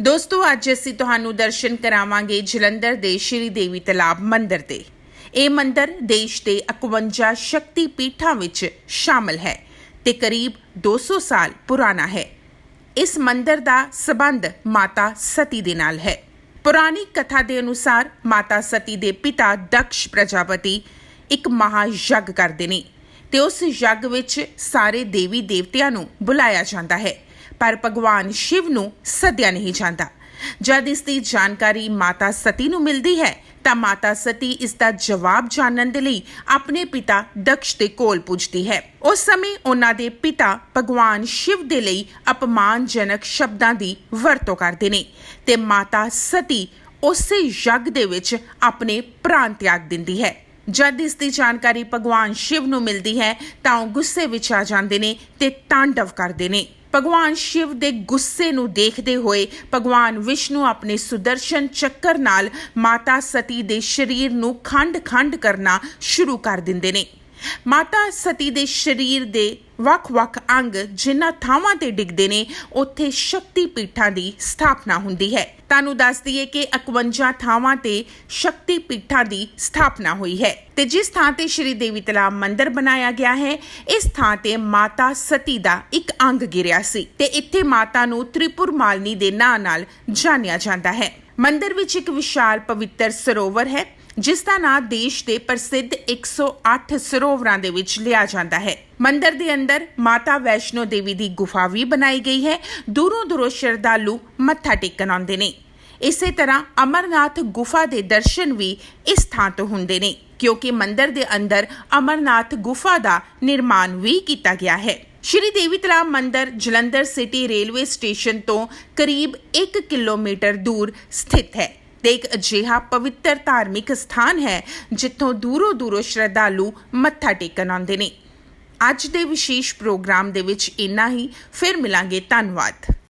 ਦੋਸਤੋ, ਅੱਜ ਅਸੀਂ ਤੁਹਾਨੂੰ ਦਰਸ਼ਨ ਕਰਾਵਾਂਗੇ ਜਲੰਧਰ ਦੇ ਸ਼੍ਰੀ ਦੇਵੀ ਤਲਾਬ ਮੰਦਿਰ ਦੇ ਇਹ ਮੰਦਿਰ ਦੇਸ਼ ਦੇ 51 ਸ਼ਕਤੀ ਪੀਠਾਂ ਵਿੱਚ ਸ਼ਾਮਲ ਹੈ ਤੇ ਕਰੀਬ 200 ਸਾਲ ਪੁਰਾਣਾ ਹੈ। ਇਸ ਮੰਦਿਰ ਦਾ ਸਬੰਧ ਮਾਤਾ ਸਤੀ ਦੇ ਨਾਲ ਹੈ। ਪੁਰਾਣੀ ਕਥਾ ਦੇ ਅਨੁਸਾਰ ਮਾਤਾ ਸਤੀ ਦੇ ਪਿਤਾ ਦਕਸ਼ ਪ੍ਰਜਾਪਤੀ ਇੱਕ ਮਹਾ ਯੱਗ ਕਰਦੇ ਨੇ ਤੇ ਉਸ ਯੱਗ ਵਿੱਚ ਸਾਰੇ ਦੇਵੀ ਦੇਵਤਿਆਂ ਨੂੰ ਬੁਲਾਇਆ ਜਾਂਦਾ ਹੈ। ਪਰ ਭਗਵਾਨ ਸ਼ਿਵ ਨੂੰ ਸੱਦਿਆ ਨਹੀਂ ਜਾਂਦਾ। ਜਦ ਇਸ ਦੀ ਜਾਣਕਾਰੀ ਮਾਤਾ ਸਤੀ ਨੂੰ ਮਿਲਦੀ ਹੈ, ਤਾਂ ਮਾਤਾ ਸਤੀ ਇਸ ਦਾ ਜਵਾਬ ਜਾਣਨ ਦੇ ਲਈ ਆਪਣੇ ਪਿਤਾ ਦਕਸ਼ ਦੇ ਕੋਲ ਪੁੱਜਦੀ ਹੈ। ਉਸ ਸਮੇਂ ਉਹਨਾਂ ਦੇ ਪਿਤਾ ਭਗਵਾਨ ਸ਼ਿਵ ਦੇ ਲਈ ਅਪਮਾਨਜਨਕ ਸ਼ਬਦਾਂ ਦੀ ਵਰਤੋਂ ਕਰਦੇ ਨੇ ਤੇ ਮਾਤਾ ਸਤੀ ਉਸੇ ਯੱਗ ਦੇ ਵਿੱਚ ਆਪਣੇ ਪ੍ਰਾਣ ਤਿਆਗ ਦਿੰਦੀ ਹੈ। ਜਦ ਇਸ ਦੀ ਜਾਣਕਾਰੀ ਭਗਵਾਨ ਸ਼ਿਵ ਨੂੰ ਮਿਲਦੀ ਹੈ, ਤਾਂ ਉਹ ਗੁੱਸੇ ਵਿੱਚ ਆ ਜਾਂਦੇ ਨੇ ਤੇ ਤਾਂਡਵ ਕਰਦੇ ਨੇ। ਭਗਵਾਨ ਸ਼ਿਵ ਦੇ ਗੁੱਸੇ ਨੂੰ ਦੇਖਦੇ ਹੋਏ ਭਗਵਾਨ ਵਿਸ਼ਨੂੰ ਆਪਣੇ ਸੁਦਰਸ਼ਨ ਚੱਕਰ ਨਾਲ ਮਾਤਾ ਸਤੀ ਦੇ ਸਰੀਰ ਨੂੰ ਖੰਡ-ਖੰਡ ਕਰਨਾ ਸ਼ੁਰੂ ਕਰ ਦਿੰਦੇ ਨੇ। ਮਾਤਾ ਸਤੀ ਦੇ ਸਰੀਰ ਦੇ ਵੱਖ-ਵੱਖ ਅੰਗ ਜਿਨ੍ਹਾਂ ਥਾਵਾਂ ਤੇ ਡਿੱਗਦੇ ਨੇ, ਉੱਥੇ ਸ਼ਕਤੀ ਪੀਠਾਂ ਦੀ ਸਥਾਪਨਾ ਹੁੰਦੀ ਹੈ। ਤੁਹਾਨੂੰ ਦੱਸ ਦਈਏ ਕਿ 51 ਥਾਵਾਂ ਤੇ ਸ਼ਕਤੀ ਪੀਠਾਂ ਦੀ ਸਥਾਪਨਾ ਹੋਈ ਹੈ ਤੇ ਜਿਸ ਥਾਂ ਤੇ ਸ਼੍ਰੀ ਦੇਵੀ ਤਲਾਬ ਮੰਦਿਰ ਬਣਾਇਆ ਗਿਆ ਹੈ, ਇਸ ਥਾਂ ਤੇ ਮਾਤਾ ਸਤੀ ਦਾ ਇੱਕ ਅੰਗ ਗਿਰਿਆ ਸੀ ਤੇ ਇੱਥੇ ਮਾਤਾ ਨੂੰ ਤ੍ਰਿਪੁਰ ਮਾਲਨੀ ਦੇ ਨਾਂ ਨਾਲ ਜਾਣਿਆ ਜਾਂਦਾ ਹੈ। ਮੰਦਿਰ ਵਿੱਚ ਇੱਕ ਵਿਸ਼ਾਲ ਪਵਿੱਤਰ ਸਰੋਵਰ ਹੈ ਜਿਸ ਦਾ ਨਾਂ ਦੇਸ਼ ਦੇ ਪ੍ਰਸਿੱਧ 108 ਸਰੋਵਰਾਂ ਦੇ ਵਿੱਚ ਲਿਆ ਜਾਂਦਾ ਹੈ। ਮੰਦਿਰ ਦੇ ਅੰਦਰ ਮਾਤਾ ਵੈਸ਼ਨੋ ਦੇਵੀ ਦੀ ਗੁਫਾ ਵੀ ਬਣਾਈ ਗਈ ਹੈ। ਦੂਰੋਂ ਦੂਰੋਂ ਸ਼ਰਧਾਲੂ ਮੱਥਾ ਟੇਕਣ ਆਉਂਦੇ ਨੇ। ਇਸੇ ਤਰ੍ਹਾਂ ਅਮਰਨਾਥ ਗੁਫਾ ਦੇ ਦਰਸ਼ਨ ਵੀ ਇਸ ਥਾਂ ਤੋਂ ਹੁੰਦੇ ਨੇ, ਕਿਉਂਕਿ ਮੰਦਰ ਦੇ ਅੰਦਰ ਅਮਰਨਾਥ ਗੁਫਾ ਦਾ ਨਿਰਮਾਣ ਵੀ ਕੀਤਾ ਗਿਆ ਹੈ। ਸ਼੍ਰੀ Devi Talab Mandir Jalandhar city railway station ਤੋਂ ਕਰੀਬ 1 ਕਿਲੋਮੀਟਰ ਦੂਰ ਸਥਿਤ ਹੈ। ਤੇ ਇੱਕ ਅਜਿਹਾ ਪਵਿੱਤਰ ਧਾਰਮਿਕ ਸਥਾਨ ਹੈ, ਜਿੱਥੋਂ ਦੂਰੋਂ ਦੂਰੋਂ ਸ਼ਰਧਾਲੂ ਮੱਥਾ ਟੇਕਣ ਆਉਂਦੇ ਨੇ। ਅੱਜ ਦੇ ਵਿਸ਼ੇਸ਼ ਪ੍ਰੋਗਰਾਮ ਦੇ ਵਿੱਚ ਇੰਨਾ ਹੀ। ਫਿਰ ਮਿਲਾਂਗੇ ਧੰਨਵਾਦ।